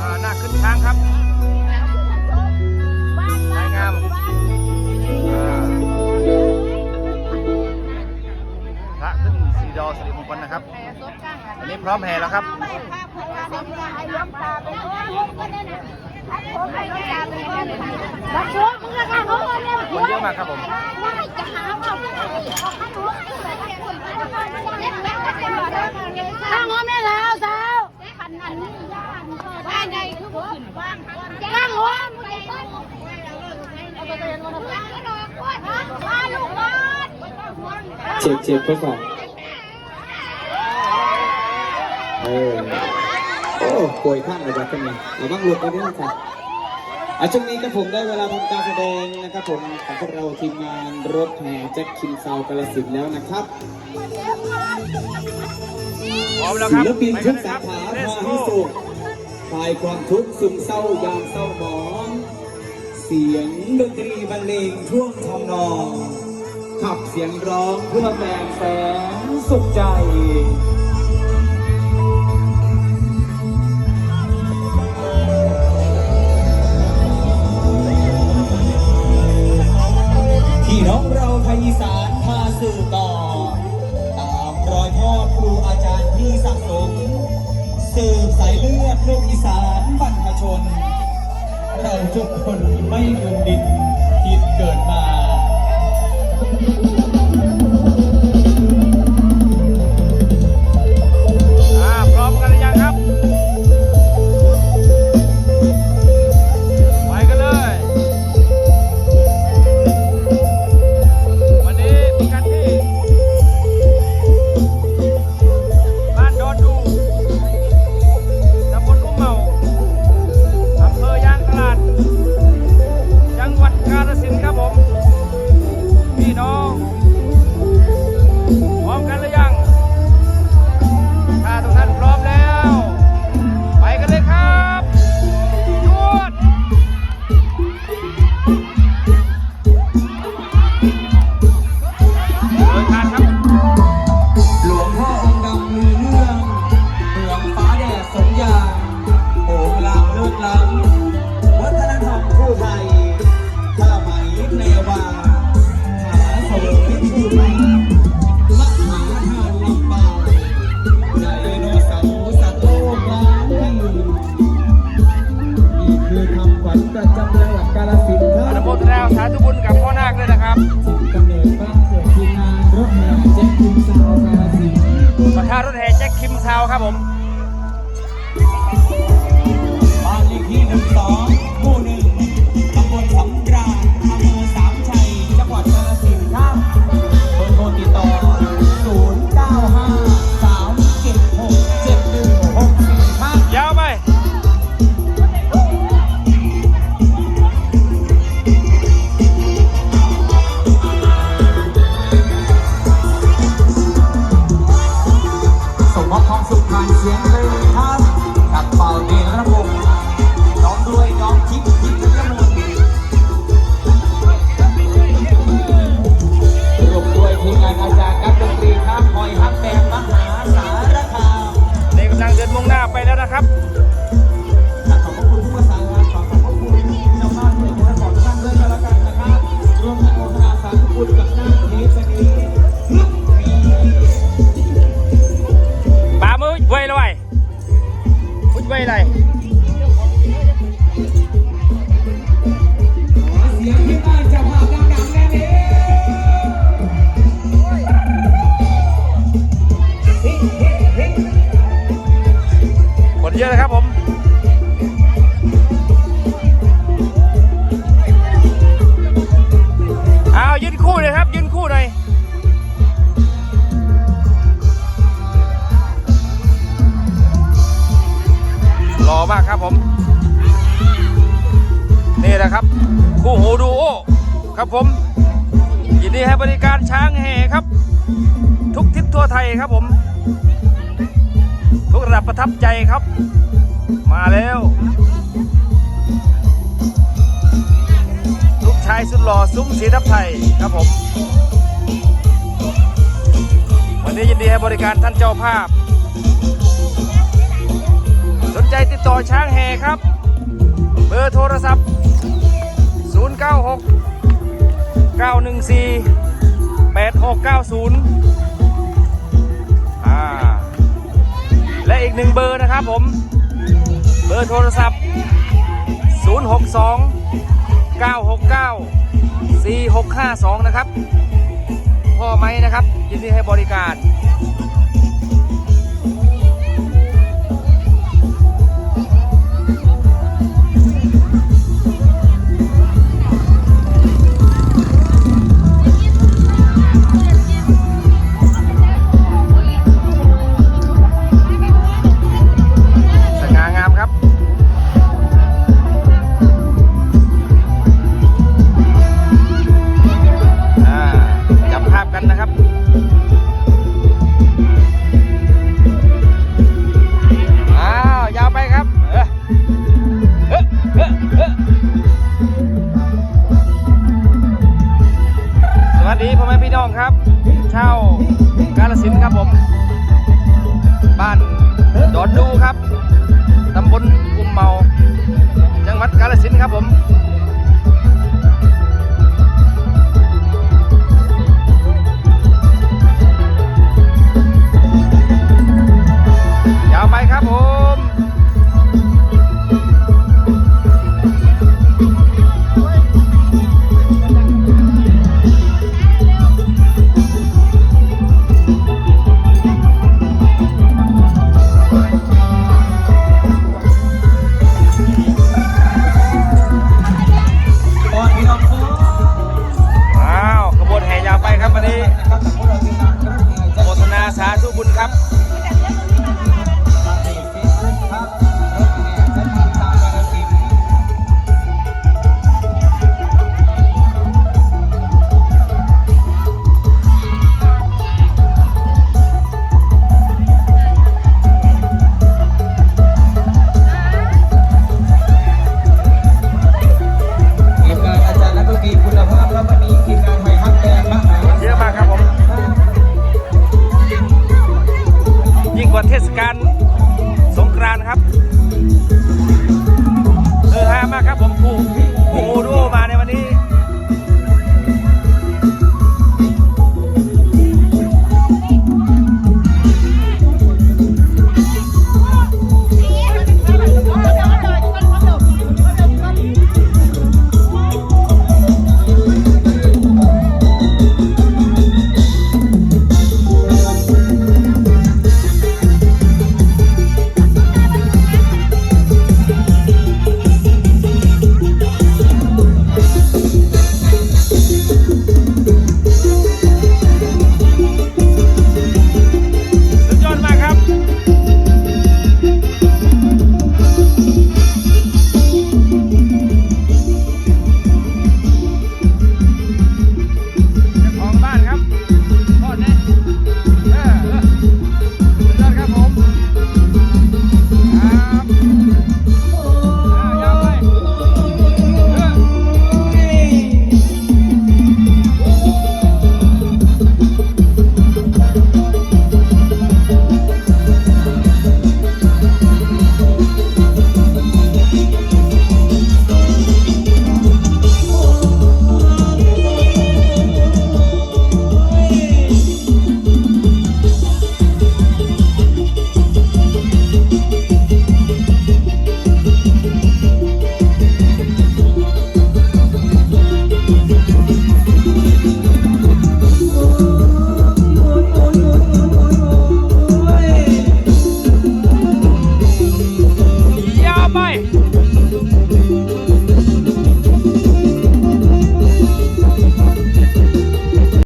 อ่าหน้าขึ้นช้างครับสวยงามอ่าพระขึ้นสีดอสิริมงคลนะครับอันนี้พร้อมแห่แล้วครับ คนเยอะมากครับผม ไม่จะหาว่าไม่ให้ออกให้หนูให้เสร็จให้คนไปแล้วก็เล่นแม่ แล้วสาวบ้านใหญ่คือบ่ขึ้นข้างหัวมึงมาลูกบ้านเจ็บเจ็บทดสอบเออโอ้ป่วยข้างเลยครับท่านนี้เราต้องหลุดไปด้วยนะครับ อะช่วงนี้ครับผมได้เวลาทำการแสดงนะครับผมของพวกเราทีมงานรถแห่แจ็คคิมซาวกาลสินธุ์แล้วนะครับพร้อมแล้วคศิรับลปินไปทุกักนสาเลยขาครับ Let's พา go ให้สุขคลายความทุกข์ซึมเศร้ายามเศร้าหมอง เสียงดนตรีบรรเลงท่วงทำนอง ขับเสียงร้องเพื่อแบ่งแสงสุขใจ ยอีสานพาสื่อต่อตามรอยพ่อครูอาจารย์ที่สะสม สืบสายเลือดลูกอีสานบรรพชน เราทุกคนไม่ลืมดิน พร้อมกันหรือยัง วัญประจำจังหวัดกาฬสินธุ์คอรันุบโมทนาสาธุบุญกับพ่อนาคด้วยนะครับกำเนิดบ้านเกิดทีมงานรถแห่แจ็คคุณสาวกาฬสินธุ์ประธานรถแห่แจ็คคิมซาวครับผม งหน้าไปแล้วนะครับ ครับผม ทุกระดับประทับใจครับ มาแล้ว ลูกชายสุดหล่อซุ้มสีทับไทยครับผม วันนี้ยินดีให้บริการท่านเจ้าภาพ สนใจติดต่อช้างแห่ครับ เบอร์โทรศัพท์ 096 914 8690 และอีกหนึ่งเบอร์นะครับผม เบอร์โทรศัพท์ 062 969 4652 นะครับ พ่อไม้นะครับ ยินดีให้บริการ